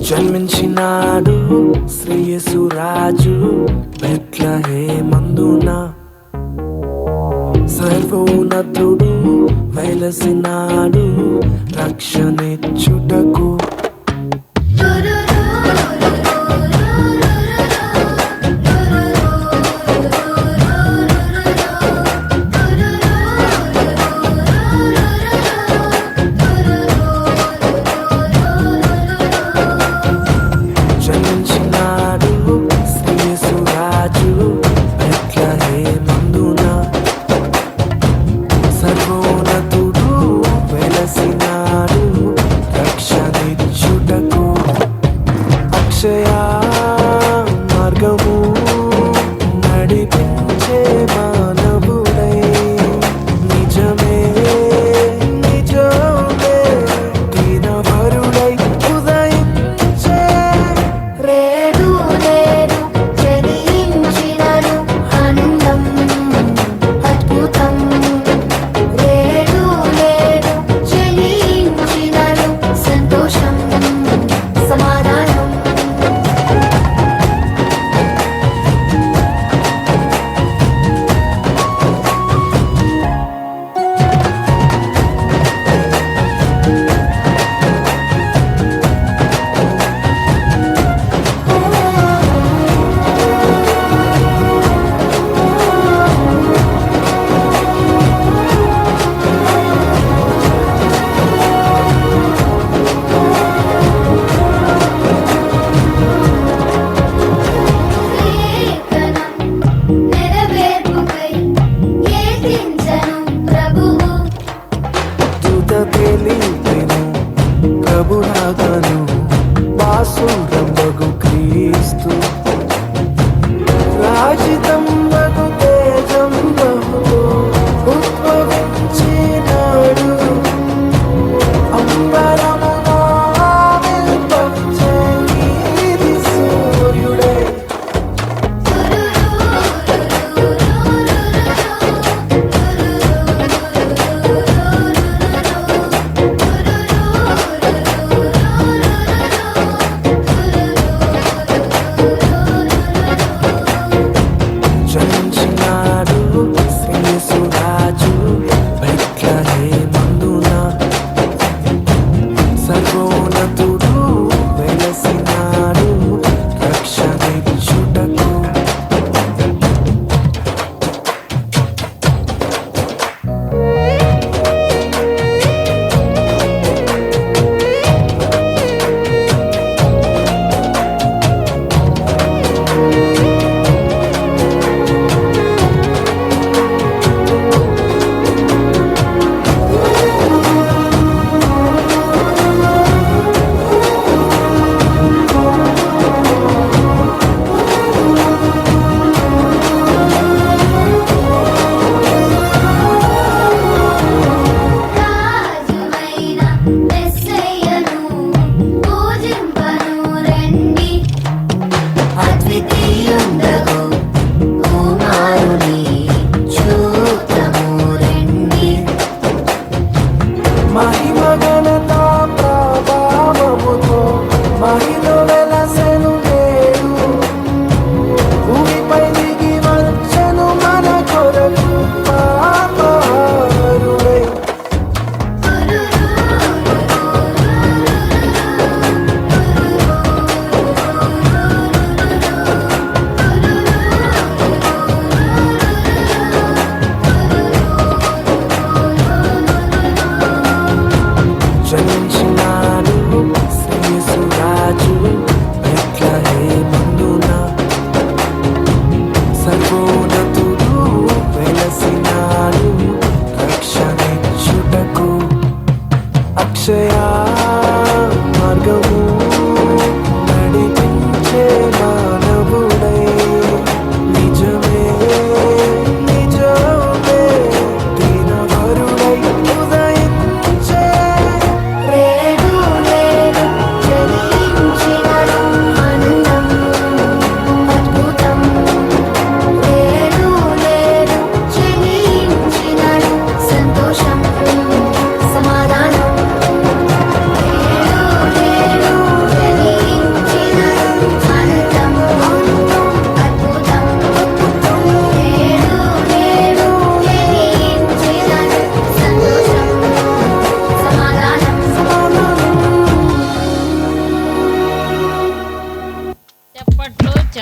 జన్మించినాడు శ్రేయసురాజు మెట్ల హే మందున సర్వోన్నతుడు వెలసినాడు రక్షణిచ్చుటకు estou. corona through you know say I'm not going